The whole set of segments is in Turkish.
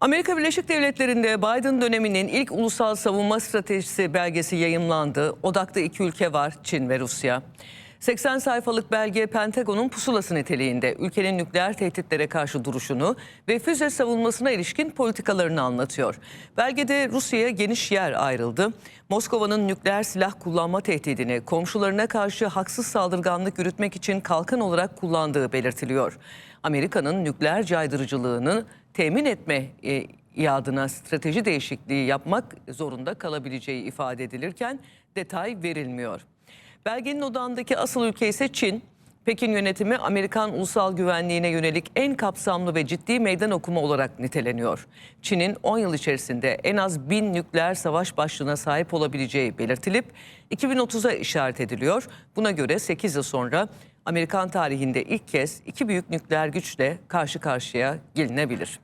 Amerika Birleşik Devletleri'nde Biden döneminin ilk ulusal savunma stratejisi belgesi yayımlandı. Odakta iki ülke var, Çin ve Rusya. 80 sayfalık belge Pentagon'un pusulası niteliğinde ülkenin nükleer tehditlere karşı duruşunu ve füze savunmasına ilişkin politikalarını anlatıyor. Belgede Rusya'ya geniş yer ayrıldı. Moskova'nın nükleer silah kullanma tehdidini komşularına karşı haksız saldırganlık yürütmek için kalkan olarak kullandığı belirtiliyor. Amerika'nın nükleer caydırıcılığını temin etme e, iadına strateji değişikliği yapmak zorunda kalabileceği ifade edilirken detay verilmiyor. Belgenin odağındaki asıl ülke ise Çin. Pekin yönetimi Amerikan ulusal güvenliğine yönelik en kapsamlı ve ciddi meydan okuma olarak niteleniyor. Çin'in 10 yıl içerisinde en az bin nükleer savaş başlığına sahip olabileceği belirtilip 2030'a işaret ediliyor. Buna göre 8 yıl sonra Amerikan tarihinde ilk kez iki büyük nükleer güçle karşı karşıya gelinebilir.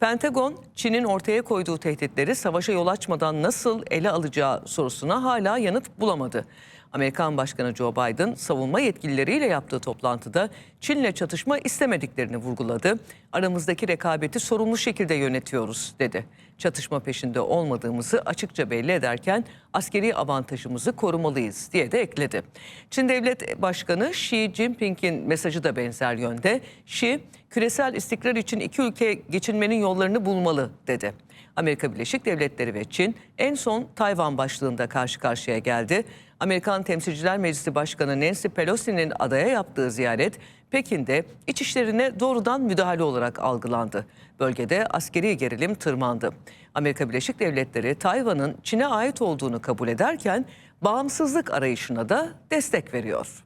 Pentagon, Çin'in ortaya koyduğu tehditleri savaşa yol açmadan nasıl ele alacağı sorusuna hala yanıt bulamadı. Amerikan Başkanı Joe Biden savunma yetkilileriyle yaptığı toplantıda Çin'le çatışma istemediklerini vurguladı. Aramızdaki rekabeti sorumlu şekilde yönetiyoruz dedi. Çatışma peşinde olmadığımızı açıkça belli ederken askeri avantajımızı korumalıyız diye de ekledi. Çin Devlet Başkanı Xi Jinping'in mesajı da benzer yönde. Xi, küresel istikrar için iki ülke geçinmenin yollarını bulmalı dedi. Amerika Birleşik Devletleri ve Çin en son Tayvan başlığında karşı karşıya geldi. Amerikan Temsilciler Meclisi Başkanı Nancy Pelosi'nin adaya yaptığı ziyaret Pekin'de iç işlerine doğrudan müdahale olarak algılandı. Bölgede askeri gerilim tırmandı. Amerika Birleşik Devletleri Tayvan'ın Çin'e ait olduğunu kabul ederken bağımsızlık arayışına da destek veriyor.